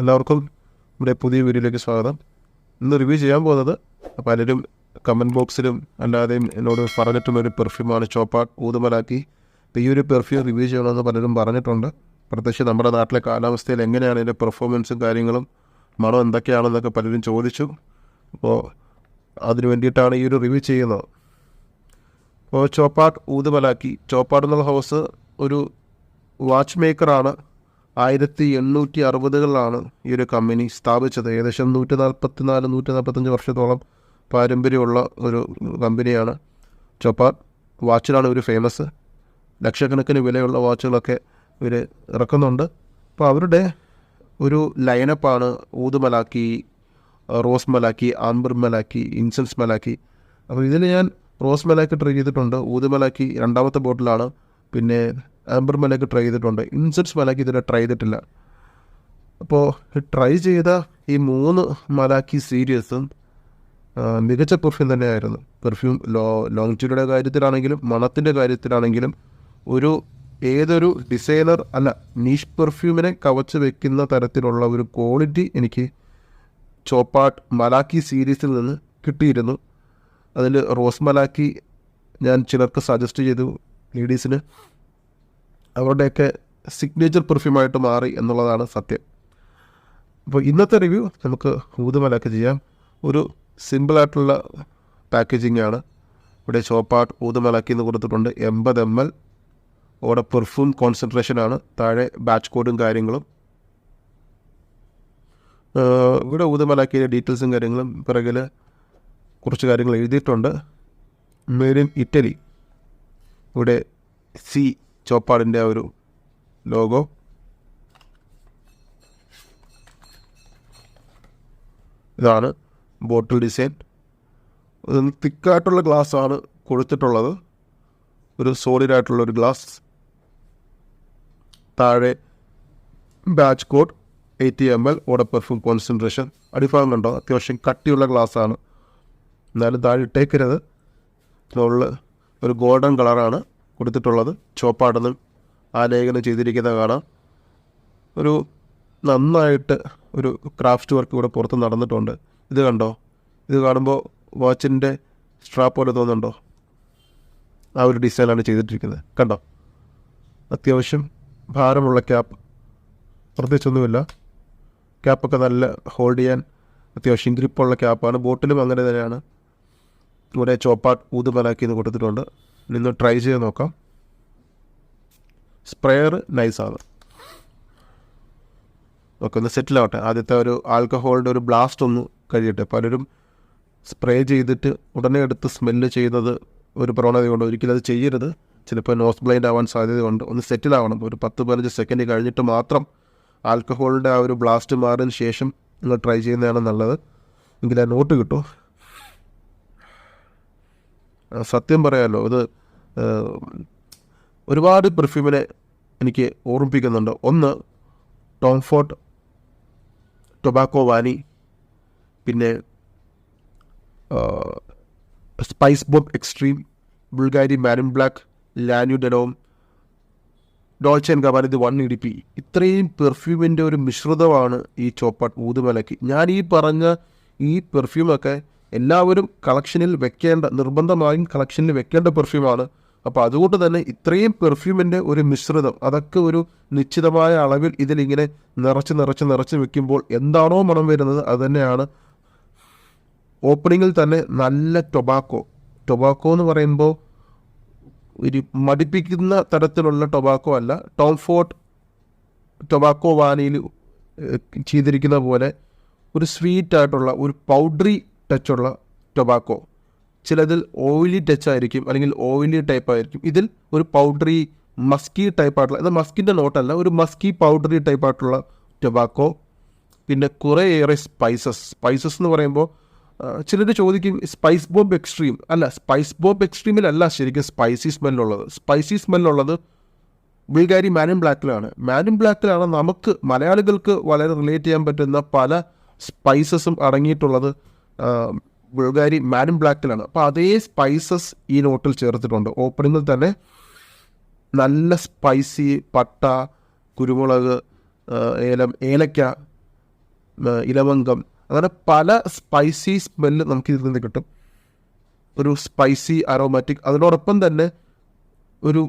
എല്ലാവർക്കും നമ്മുടെ പുതിയ വീഡിയോയിലേക്ക് സ്വാഗതം. ഇന്ന് റിവ്യൂ ചെയ്യാൻ പോകുന്നത് പലരും കമന്റ് ബോക്സിലും അല്ലാതെയും എന്നോട് പറഞ്ഞിട്ടുള്ള ഒരു പെർഫ്യൂമാണ് ചോപ്പാട്ട് ഊതുമലാക്കി. അപ്പോൾ ഈ ഒരു പെർഫ്യൂം റിവ്യൂ ചെയ്യണമെന്ന് പലരും പറഞ്ഞിട്ടുണ്ട്. പ്രത്യേകിച്ച് നമ്മുടെ നാട്ടിലെ കാലാവസ്ഥയിൽ എങ്ങനെയാണ് ഇതിന്റെ പെർഫോമൻസും കാര്യങ്ങളും മണം എന്തൊക്കെയാണെന്നൊക്കെ പലരും ചോദിച്ചു. അപ്പോൾ അതിന് വേണ്ടിയിട്ടാണ് ഈ ഒരു റിവ്യൂ ചെയ്യുന്നത്. അപ്പോൾ ചോപ്പാട്ട് ഊതുമലാക്കി. ചോപ്പാട്ട് എന്നുള്ള ഹൗസ് ഒരു വാച്ച് മേക്കറാണ് ആയിരത്തി എണ്ണൂറ്റി അറുപതുകളിലാണ് ഈ ഒരു കമ്പനി സ്ഥാപിച്ചത്. ഏകദേശം നൂറ്റി നാൽപ്പത്തി നാല് നൂറ്റി നാൽപ്പത്തഞ്ച് വർഷത്തോളം പാരമ്പര്യമുള്ള ഒരു കമ്പനിയാണ് ചോപ്പാർ വാച്ചിലാണ് ഒരു ഫേമസ് ലക്ഷക്കണക്കിന് വിലയുള്ള വാച്ചുകളൊക്കെ ഇവർ ഇറക്കുന്നുണ്ട്. അപ്പോൾ അവരുടെ ഒരു ലൈനപ്പാണ് ഊതുമലാക്കി റോസ് മലാക്കി ആംബർ മലാക്കി ഇൻസെൻസ് മലാക്കി അപ്പോൾ ഇതിൽ ഞാൻ റോസ് മലാക്കി ട്രൈ ചെയ്തിട്ടുണ്ട്. ഊതുമലാക്കി രണ്ടാമത്തെ ബോട്ടിലാണ് പിന്നെ ആംബർ മലാക്കി ട്രൈ ചെയ്തിട്ടുണ്ട്. ഇൻസെൻസ് മലാക്കി ഇതുവരെ ട്രൈ ചെയ്തിട്ടില്ല. അപ്പോൾ ട്രൈ ചെയ്ത ഈ മൂന്ന് മലാക്കി സീരീസും മികച്ച പെർഫ്യൂം തന്നെയായിരുന്നു. പെർഫ്യൂം ലോ ലോങ്ചുരിയുടെ കാര്യത്തിലാണെങ്കിലും മണത്തിന്റെ കാര്യത്തിലാണെങ്കിലും ഒരു ഏതൊരു ഡിസൈനർ അല്ല നീഷ് പെർഫ്യൂമിനെ കവച്ച് വെക്കുന്ന തരത്തിലുള്ള ഒരു ക്വാളിറ്റി എനിക്ക് ചോപ്പാട്ട് മലാക്കി സീരീസിൽ നിന്ന് കിട്ടിയിരുന്നു. അതിൽ റോസ് മലാക്കി ഞാൻ ചിലർക്ക് സജസ്റ്റ് ചെയ്തു ലേഡീസിന് അവരുടെയൊക്കെ സിഗ്നേച്ചർ പെർഫ്യൂമായിട്ട് മാറി എന്നുള്ളതാണ് സത്യം. അപ്പോൾ ഇന്നത്തെ റിവ്യൂ നമുക്ക് ഊതുമലൊക്കെ ചെയ്യാം. ഒരു സിമ്പിളായിട്ടുള്ള പാക്കേജിംഗ് ആണ്. ഇവിടെ ചോപ്പാട്ട് ഊതുമലക്കി എന്ന് കൊടുത്തിട്ടുണ്ട് എൺപത് എം എൽ അവിടെ പെർഫ്യൂം കോൺസെൻട്രേഷൻ ആണ്. താഴെ ബാച്ച് കോഡും കാര്യങ്ങളും. ഇവിടെ ഊതുമലാക്കിയുടെ ഡീറ്റെയിൽസും കാര്യങ്ങളും പിറകിൽ കുറച്ച് കാര്യങ്ങൾ എഴുതിയിട്ടുണ്ട്. മേരിൻ ഇറ്റലി ഇവിടെ സി ചോപ്പാടിന്റെ ഒരു ലോഗോ ഇതാണ് ബോട്ടിൽ ഡിസൈൻ. തിക്കായിട്ടുള്ള ഗ്ലാസ് ആണ് കൊടുത്തിട്ടുള്ളത്. ഒരു സോളിഡ് ആയിട്ടുള്ള ഒരു ഗ്ലാസ് താഴെ batch code eighty M L ഓടെ പെർഫ്യൂം കോൺസെൻട്രേഷൻ അടിഭാഗം കണ്ടോ അത്യാവശ്യം കട്ടിയുള്ള ഗ്ലാസ് ആണ്. എന്നാലും താഴെ ഇട്ടേക്കരുത്. ഉള്ള ഒരു ഗോൾഡൻ കളറാണ് കൊടുത്തിട്ടുള്ളത്. ചോപ്പാടെന്ന് ആലേഖനം ചെയ്തിരിക്കുന്നത് കാണാം. ഒരു നന്നായിട്ട് ഒരു ക്രാഫ്റ്റ് വർക്ക് ഇവിടെ പുറത്ത് നടന്നിട്ടുണ്ട്. ഇത് കണ്ടോ? ഇത് കാണുമ്പോൾ വാച്ചിന്റെ സ്ട്രാപ്പ് പോലെ തോന്നുന്നുണ്ടോ? ആ ഒരു ഡിസൈനാണ് ചെയ്തിട്ടിരിക്കുന്നത്. കണ്ടോ? അത്യാവശ്യം ഭാരമുള്ള ക്യാപ്പ്. പ്രത്യേകിച്ചൊന്നുമില്ല. ക്യാപ്പൊക്കെ നല്ല ഹോൾഡ് ചെയ്യാൻ അത്യാവശ്യം ഗ്രിപ്പുള്ള ക്യാപ്പാണ്. ബോട്ടിലും അങ്ങനെ തന്നെയാണ്. ഇവിടെ ചോപ്പാട്ട് ഊതുമലാക്കി എന്ന് കൊടുത്തിട്ടുണ്ട്. നിന്ന് ട്രൈ ചെയ്ത് നോക്കാം. സ്പ്രെയർ നൈസാണ് ഓക്കെ ഒന്ന് സെറ്റിലാവട്ടെ ആദ്യത്തെ ഒരു ആൽക്കഹോളിന്റെ ഒരു ബ്ലാസ്റ്റ് ഒന്ന് കഴിയട്ടെ പലരും സ്പ്രേ ചെയ്തിട്ട് ഉടനെ എടുത്ത് സ്മെല്ല് ചെയ്യുന്നത് ഒരു പ്രവണതയുണ്ട് ഒരിക്കലും അത് ചെയ്യരുത്. ചിലപ്പോൾ നോസ് ബ്ലൈൻഡ് ആവാൻ സാധ്യതയുണ്ട് ഒന്ന് സെറ്റിലാവണം ഒരു പത്ത് പതിനഞ്ച് സെക്കൻഡ് കഴിഞ്ഞിട്ട് മാത്രം ആൽക്കഹോളിന്റെ ആ ഒരു ബ്ലാസ്റ്റ് മാറിയതിന് ശേഷം നിങ്ങൾ ട്രൈ ചെയ്യുന്നതാണ് നല്ലത്. എങ്കിൽ ആ നോട്ട് കിട്ടും. ആ, സത്യം പറയാമല്ലോ ഇത് ഒരുപാട് പെർഫ്യൂമിനെ എനിക്ക് ഓർമ്മിപ്പിക്കുന്നുണ്ട്. ഒന്ന് ടോംഫോർട്ട് ടൊബാക്കോ വാനി പിന്നെ spice Bob extreme Bulgari Marin black ലാന്യൂ ഡെനോം ഡോൾച്ച് ആൻഡ് കബാൻ ഇത് വൺ പി ഇത്രയും പെർഫ്യൂമിന്റെ ഒരു മിശ്രിതമാണ് ഈ ചോപ്പാട്ട് ഊതുമലക്ക് ഞാൻ ഈ പറഞ്ഞ ഈ പെർഫ്യൂമൊക്കെ എല്ലാവരും കളക്ഷനിൽ വെക്കേണ്ട നിർബന്ധമായും കളക്ഷനിൽ വെക്കേണ്ട പെർഫ്യൂമാണ് അപ്പോൾ അതുകൊണ്ട് തന്നെ ഇത്രയും പെർഫ്യൂമിന്റെ ഒരു മിശ്രിതം അതൊക്കെ ഒരു നിശ്ചിതമായ അളവിൽ ഇതിലിങ്ങനെ നിറച്ച് നിറച്ച് നിറച്ച് വെക്കുമ്പോൾ എന്താണോ മണം വരുന്നത് അത് തന്നെയാണ്. ഓപ്പണിങ്ങിൽ തന്നെ നല്ല ടൊബാക്കോ ടൊബാക്കോ എന്ന് പറയുമ്പോൾ ഒരു മടിപ്പിക്കുന്ന തരത്തിലുള്ള ടൊബാക്കോ അല്ല ടോംഫോർട്ട് ടൊബാക്കോ വാനിയിൽ ചെയ്തിരിക്കുന്ന പോലെ ഒരു സ്വീറ്റ് ആയിട്ടുള്ള ഒരു പൗഡറി ടച്ചുള്ള ടൊബാക്കോ ചിലതിൽ ഓയിലി ടച്ച് ആയിരിക്കും അല്ലെങ്കിൽ ഓയിലി ടൈപ്പ് ആയിരിക്കും. ഇതിൽ ഒരു പൗഡറി മസ്കി ടൈപ്പ് ആയിട്ടുള്ള ഇത് മസ്കിന്റെ നോട്ടല്ല ഒരു മസ്കി പൗഡറി ടൈപ്പ് ആയിട്ടുള്ള ടൊബാക്കോ പിന്നെ കുറേയേറെ സ്പൈസസ് സ്പൈസസ് എന്ന് പറയുമ്പോൾ ചിലർ ചോദിക്കും സ്പൈസ് ബോംബ് എക്സ്ട്രീം അല്ല സ്പൈസ് ബോംബ് എക്സ്ട്രീമിലല്ല ശരിക്കും സ്പൈസി സ്മെല്ലുള്ളത് സ്പൈസി സ്മെല്ലുള്ളത് ബുൾഗാരി മാനും ബ്ലാക്കിലാണ് മാനും ബ്ലാക്കിലാണ് നമുക്ക് മലയാളികൾക്ക് വളരെ റിലേറ്റ് ചെയ്യാൻ പറ്റുന്ന പല സ്പൈസസും അടങ്ങിയിട്ടുള്ളത്. ബുൾഗാരി മാനും ബ്ലാക്കിലാണ്. അപ്പോൾ അതേ സ്പൈസസ് ഈ നോട്ടിൽ ചേർത്തിട്ടുണ്ട്. ഓപ്പണിങ്ങിൽ തന്നെ നല്ല സ്പൈസി പട്ട കുരുമുളക് ഏലം ഏലക്ക ഇലവങ്കം അങ്ങനെ പല സ്പൈസി സ്മെല്ല് നമുക്ക് ഇതിൽ നിന്ന് കിട്ടും. ഒരു സ്പൈസി അറോമാറ്റിക് അതിനോടൊപ്പം തന്നെ ഒരു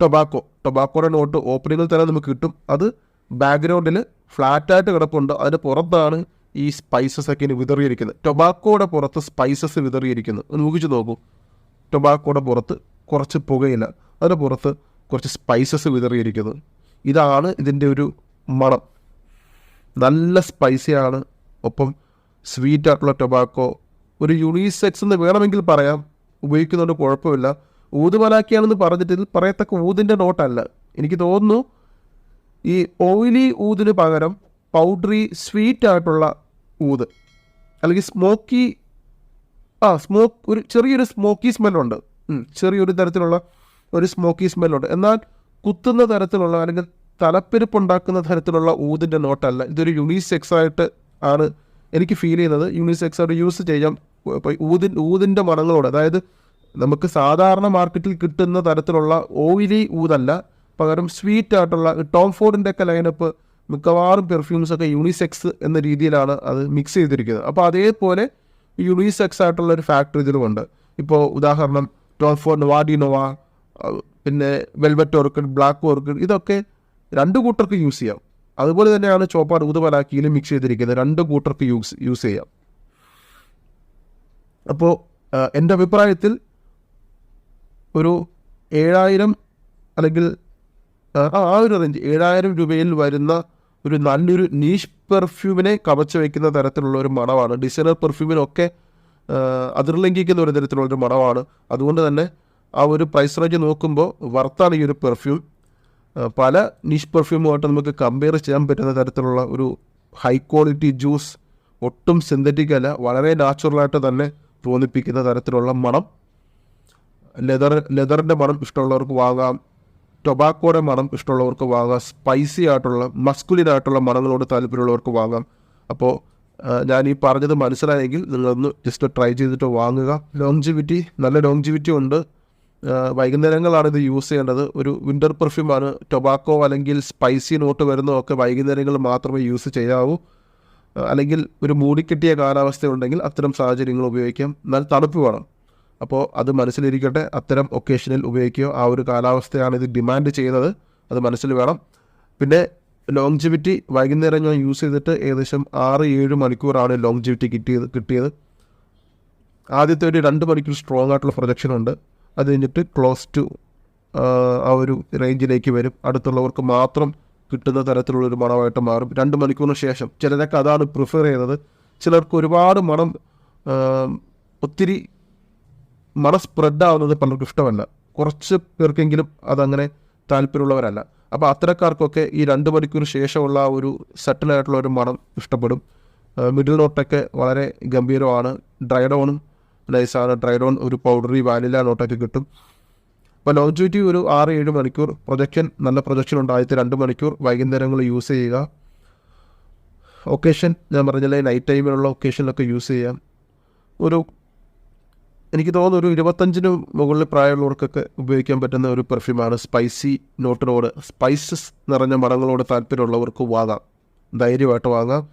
ടൊബാക്കോ ടൊബാക്കോയുടെ നോട്ട് ഓപ്പണിങ്ങിൽ തന്നെ നമുക്ക് കിട്ടും. അത് ബാക്ക്ഗ്രൗണ്ടിൽ ഫ്ലാറ്റായിട്ട് കിടപ്പുണ്ട്. അതിന് പുറത്താണ് ഈ സ്പൈസസ് ഒക്കെ ഇനി വിതറിയിരിക്കുന്നത് ടൊബാക്കോയുടെ പുറത്ത് സ്പൈസസ് വിതറിയിരിക്കുന്നു. ഒന്ന് ഊഹിച്ച് നോക്കൂ. ടൊബാക്കോയുടെ പുറത്ത് കുറച്ച് പുകയില്ല അതിന്റെ പുറത്ത് കുറച്ച് സ്പൈസസ് വിതറിയിരിക്കുന്നു. ഇതാണ് ഇതിന്റെ ഒരു മണം. നല്ല സ്പൈസിയാണ് ഒപ്പം സ്വീറ്റ് ആയിട്ടുള്ള ടൊബാക്കോ ഒരു യുണീസെക്സ് എന്ന് വേണമെങ്കിൽ പറയാം. ഉപയോഗിക്കുന്നതുകൊണ്ട് കുഴപ്പമില്ല. ഊതുമലാക്കിയാണെന്ന് പറഞ്ഞിട്ട് ഇതിൽ പറയത്തക്ക ഊതിന്റെ നോട്ടല്ല എനിക്ക് തോന്നുന്നു ഈ ഓയിലി ഊതിന് പകരം പൗഡറി സ്വീറ്റ് ആയിട്ടുള്ള ഊത്. അല്ലെങ്കിൽ സ്മോക്കി ആ സ്മോക്ക് ഒരു ചെറിയൊരു സ്മോക്കി സ്മെല്ലുണ്ട്. ചെറിയൊരു തരത്തിലുള്ള ഒരു സ്മോക്കി സ്മെല്ലുണ്ട്. എന്നാൽ കുത്തുന്ന തരത്തിലുള്ള അല്ലെങ്കിൽ തലപ്പെരുപ്പുണ്ടാക്കുന്ന തരത്തിലുള്ള ഊതിന്റെ നോട്ടല്ല. ഇതൊരു യുണീസെക്സ് ആയിട്ട് ആണ് എനിക്ക് ഫീൽ ചെയ്യുന്നത്. യൂണിസെക്സ് ആയിട്ട് യൂസ് ചെയ്യാം. ഊതിൻ ഊതിന്റെ മണങ്ങളോട്. അതായത് നമുക്ക് സാധാരണ മാർക്കറ്റിൽ കിട്ടുന്ന തരത്തിലുള്ള ഓയിലി ഊതല്ല. പകരം സ്വീറ്റ് ആയിട്ടുള്ള ടോം ഫോർഡിന്റെ ഒക്കെ ലൈനപ്പ് മിക്കവാറും പെർഫ്യൂംസ് ഒക്കെ യൂണിസെക്സ് എന്ന രീതിയിലാണ് അത് മിക്സ് ചെയ്തിരിക്കുന്നത്. അപ്പോൾ അതേപോലെ യൂണിസെക്സ് ആയിട്ടുള്ള ഒരു ഫാക്ടറി ഇതിലുമുണ്ട്. ഇപ്പോൾ ഉദാഹരണം ടോൾഫോർ വാഡിനോവ പിന്നെ വെൽവെറ്റ് ഓർക്കിഡ് ബ്ലാക്ക് ഓർക്കിഡ് ഇതൊക്കെ രണ്ട് കൂട്ടർക്ക് യൂസ് ചെയ്യാം. അതുപോലെ തന്നെയാണ് ചോപ്പാർ ഊതുപലാക്കിയിലും മിക്സ് ചെയ്തിരിക്കുന്നത്. രണ്ട് കൂട്ടർക്ക് യൂസ് യൂസ് ചെയ്യാം. അപ്പോൾ എന്റെ അഭിപ്രായത്തിൽ ഒരു ഏഴായിരം അല്ലെങ്കിൽ ആ ഒരു റേഞ്ച് ഏഴായിരം രൂപയിൽ വരുന്ന ഒരു നല്ലൊരു നീഷ് പെർഫ്യൂമിനെ കവച്ച് വയ്ക്കുന്ന തരത്തിലുള്ള ഒരു മണമാണ് ഡിസൈനർ പെർഫ്യൂമിനൊക്കെ അതിർലംഘിക്കുന്ന ഒരു തരത്തിലുള്ള ഒരു മണമാണ്. അതുകൊണ്ട് തന്നെ ആ ഒരു പ്രൈസ് റേഞ്ച് നോക്കുമ്പോൾ വർത്താണ് ഈ ഒരു പെർഫ്യൂം പല നിഷ് പെർഫ്യൂമുമായിട്ട് നമുക്ക് കമ്പയർ ചെയ്യാൻ പറ്റുന്ന തരത്തിലുള്ള ഒരു ഹൈ ക്വാളിറ്റി ജ്യൂസ് ഒട്ടും സിന്തറ്റിക് അല്ല വളരെ നാച്ചുറലായിട്ട് തന്നെ തോന്നിപ്പിക്കുന്ന തരത്തിലുള്ള മണം. ലെതർ ലെതറിന്റെ മണം ഇഷ്ടമുള്ളവർക്ക് വാങ്ങാം. ടൊബാക്കോയുടെ മണം ഇഷ്ടമുള്ളവർക്ക് വാങ്ങാം. സ്പൈസി ആയിട്ടുള്ള മസ്കുലിൻ ആയിട്ടുള്ള മണങ്ങളോട് താല്പര്യമുള്ളവർക്ക് വാങ്ങാം. അപ്പോൾ ഞാൻ ഈ പറഞ്ഞത് മനസ്സിലായെങ്കിൽ നിങ്ങളൊന്ന് ജസ്റ്റ് ട്രൈ ചെയ്തിട്ട് വാങ്ങുക. ലോങ്ജിവിറ്റി നല്ല ലോങ്ജിവിറ്റി ഉണ്ട്. ആ, വൈകുന്നേരങ്ങളാണ് ഇത് യൂസ് ചെയ്യേണ്ടത്. ഒരു വിന്റർ പെർഫ്യൂമാണ് ടൊബാക്കോ അല്ലെങ്കിൽ സ്പൈസി നോട്ട് വരുന്നതൊക്കെ വൈകുന്നേരങ്ങളിൽ മാത്രമേ യൂസ് ചെയ്യാവൂ. അല്ലെങ്കിൽ ഒരു മൂടിക്കെട്ടിയ കാലാവസ്ഥ ഉണ്ടെങ്കിൽ അത്തരം സാഹചര്യങ്ങൾ ഉപയോഗിക്കാം. എന്നാൽ തണുപ്പ് വേണം. അപ്പോൾ അത് മനസ്സിലിരിക്കട്ടെ. അത്തരം ഒക്കേഷനിൽ ഉപയോഗിക്കുക ആ ഒരു കാലാവസ്ഥയാണ് ഇത് ഡിമാൻഡ് ചെയ്യുന്നത്. അത് മനസ്സിൽ വേണം. പിന്നെ ലോങ് ലോങ്ജിവിറ്റി വൈകുന്നേരം ഞാൻ യൂസ് ചെയ്തിട്ട് ഏകദേശം ആറ് ഏഴ് മണിക്കൂറാണ് ലോങ്ജിവിറ്റി കിട്ടിയത് കിട്ടിയത്. ആദ്യത്തെ ഒരു രണ്ട് മണിക്കൂർ സ്ട്രോങ് ആയിട്ടുള്ള പ്രൊജക്ഷൻ ഉണ്ട്. അത് കഴിഞ്ഞിട്ട് ക്ലോസ് ടു ആ ഒരു റേഞ്ചിലേക്ക് വരും. അടുത്തുള്ളവർക്ക് മാത്രം കിട്ടുന്ന തരത്തിലുള്ള ഒരു മണമായിട്ട് മാറും. രണ്ട് മണിക്കൂറിന് ശേഷം ചിലരൊക്കെ അതാണ് പ്രിഫർ ചെയ്യുന്നത്. ചിലർക്ക് ഒരുപാട് മണം ഒത്തിരി മണം സ്പ്രെഡ് ആവുന്നത് പലർക്കും ഇഷ്ടമല്ല. കുറച്ച് പേർക്കെങ്കിലും അതങ്ങനെ താല്പര്യമുള്ളവരല്ല. അപ്പോൾ അത്തരക്കാർക്കൊക്കെ ഈ രണ്ട് മണിക്കൂർ ശേഷമുള്ള ആ ഒരു സെറ്റിലായിട്ടുള്ള ഒരു മണം ഇഷ്ടപ്പെടും. മിഡിൽ നോട്ടൊക്കെ വളരെ ഗംഭീരമാണ്. ഡ്രൈഡോണും നൈസാണ് ഡ്രൈഡോൺ ഒരു പൗഡറി വാനില നോട്ടൊക്കെ കിട്ടും. അപ്പോൾ ലോഞ്ചുറ്റി ഒരു ആറ് ഏഴ് മണിക്കൂർ. പ്രൊജക്ഷൻ നല്ല പ്രൊജക്ഷൻ ഉണ്ട് ആദ്യത്തെ രണ്ട് മണിക്കൂർ വൈകുന്നേരങ്ങൾ യൂസ് ചെയ്യുക. ഒക്കേഷൻ ഞാൻ പറഞ്ഞില്ലേ നൈറ്റ് ടൈമിലുള്ള ഒക്കേഷനിലൊക്കെ യൂസ് ചെയ്യാം. ഒരു എനിക്ക് തോന്നുന്നു ഒരു ഇരുപത്തഞ്ചിന് മുകളിൽ പ്രായമുള്ളവർക്കൊക്കെ ഉപയോഗിക്കാൻ പറ്റുന്ന ഒരു പെർഫ്യൂമാണ് സ്പൈസി നോട്ടിനോട് സ്പൈസസ് നിറഞ്ഞ മണങ്ങളോട് താല്പര്യമുള്ളവർക്ക് വാങ്ങാം. ധൈര്യമായിട്ട് വാങ്ങാം.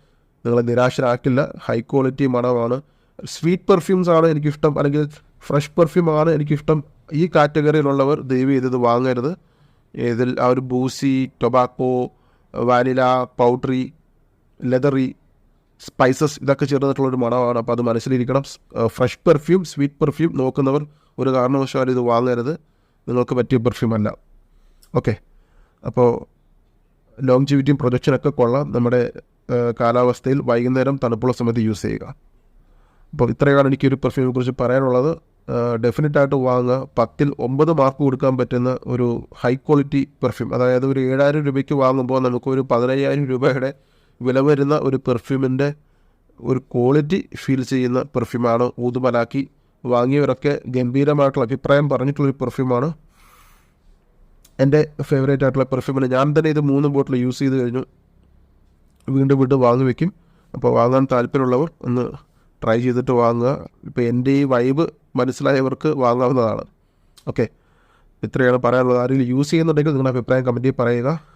നിങ്ങളെ നിരാശരാക്കില്ല. ഹൈ ക്വാളിറ്റി മണമാണ്. സ്വീറ്റ് പെർഫ്യൂംസ് ആണ് എനിക്കിഷ്ടം. അല്ലെങ്കിൽ ഫ്രഷ് പെർഫ്യൂം ആണ് എനിക്കിഷ്ടം. ഈ കാറ്റഗറിയിലുള്ളവർ ദയവ് ഇത് വാങ്ങരുത്. ഇതിൽ ആ ഒരു boozy tobacco vanilla powdery leathery spices ഇതൊക്കെ ചേർന്നിട്ടുള്ള ഒരു മണമാണ്. അപ്പോൾ അത് മനസ്സിലിരിക്കണം. ഫ്രഷ് പെർഫ്യൂം സ്വീറ്റ് പെർഫ്യൂം നോക്കുന്നവർ ഒരു കാരണവശാലും ഇത് വാങ്ങരുത്. നിങ്ങൾക്ക് പറ്റിയ പെർഫ്യൂം അല്ല ഓക്കെ. അപ്പോൾ ലോങ്ജിവിറ്റിയും പ്രൊജക്ഷനൊക്കെ കൊള്ളാം. നമ്മുടെ കാലാവസ്ഥയിൽ വൈകുന്നേരം തണുപ്പുള്ള സമയത്ത് യൂസ് ചെയ്യുക. അപ്പോൾ ഇത്രയാണ് എനിക്ക് ഒരു പെർഫ്യൂമിനെ കുറിച്ച് പറയാനുള്ളത്. ഡെഫിനറ്റ് ആയിട്ട് വാങ്ങുക. പത്തിൽ ഒമ്പത് മാർക്ക് കൊടുക്കാൻ പറ്റുന്ന ഒരു ഹൈ ക്വാളിറ്റി പെർഫ്യൂം. അതായത് ഒരു ഏഴായിരം രൂപയ്ക്ക് വാങ്ങുമ്പോൾ നമുക്കൊരു പതിനയ്യായിരം രൂപയുടെ വില വരുന്ന ഒരു പെർഫ്യൂമിന്റെ ഒരു ക്വാളിറ്റി ഫീൽ ചെയ്യുന്ന പെർഫ്യൂമാണ് ഊതുമലാക്കി വാങ്ങിയവരൊക്കെ ഗംഭീരമായിട്ടുള്ള അഭിപ്രായം പറഞ്ഞിട്ടുള്ളൊരു പെർഫ്യൂമാണ് എന്റെ ഫേവറേറ്റ് ആയിട്ടുള്ള പെർഫ്യൂമിൽ ഞാൻ തന്നെ ഇത് മൂന്ന് ബോട്ടിൽ യൂസ് ചെയ്ത് കഴിഞ്ഞു. വീണ്ടും വീണ്ടും വാങ്ങി വയ്ക്കും അപ്പോൾ വാങ്ങാൻ താല്പര്യമുള്ളവർ ഒന്ന് ട്രൈ ചെയ്തിട്ട് വാങ്ങുക. ഇപ്പോൾ എന്റെ ഈ വൈബ് മനസ്സിലായവർക്ക് വാങ്ങാവുന്നതാണ്. ഓക്കെ ഇത്രയാണ് പറയാനുള്ളത്. ആരെങ്കിലും യൂസ് ചെയ്യുന്നുണ്ടെങ്കിൽ നിങ്ങളുടെ അഭിപ്രായം കമന്റിൽ പറയുക.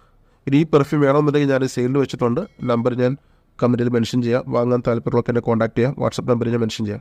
ഇനി ഈ പെർഫ്യൂം വേണമെന്നുണ്ടെങ്കിൽ ഞാൻ സെയിലിൽ വെച്ചിട്ടുണ്ട്. നമ്പർ ഞാൻ കമന്റിൽ മെൻഷൻ ചെയ്യാം. വാങ്ങാൻ താല്പര്യമുള്ളവർക്ക് എന്നെ കോൺടാക്ട് ചെയ്യാം. വാട്സപ്പ് നമ്പർ ഞാൻ മെൻഷൻ ചെയ്യാം.